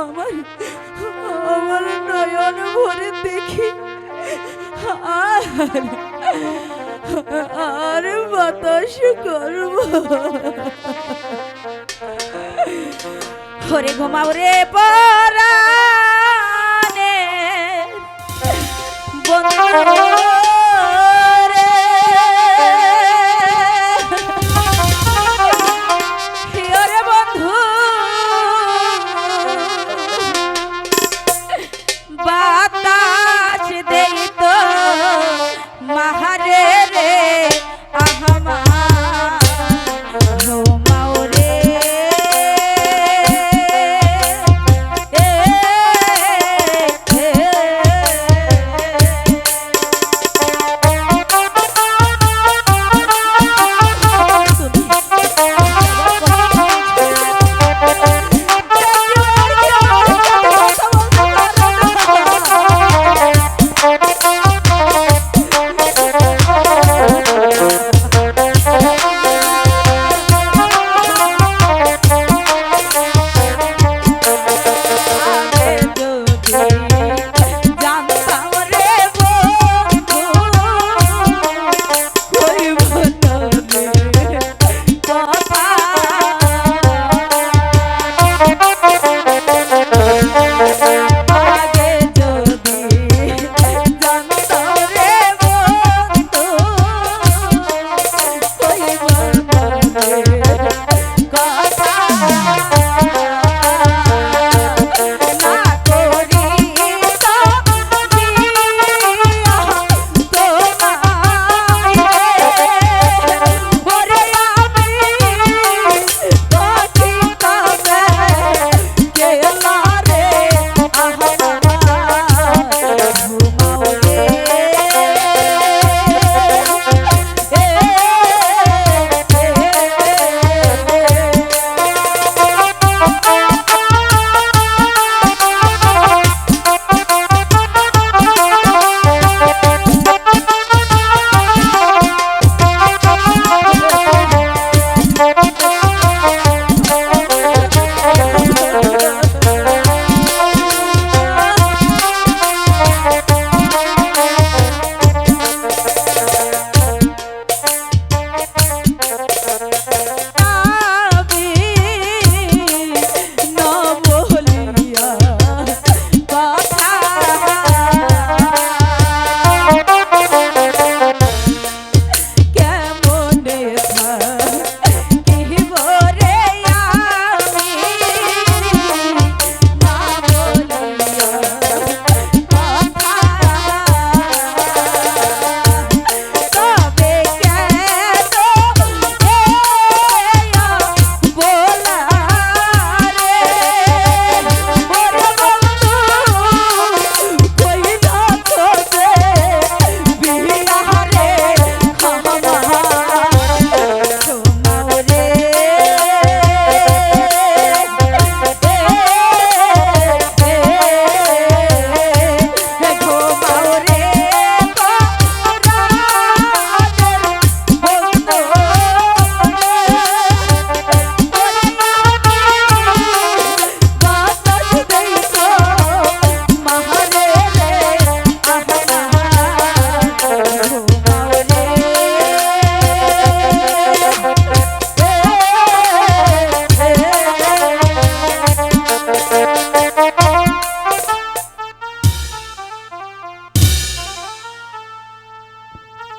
আমার আমার নয়ন ভরে দেখি। আর আর বাতাস করব। ওরে ঘুমাও রে পা!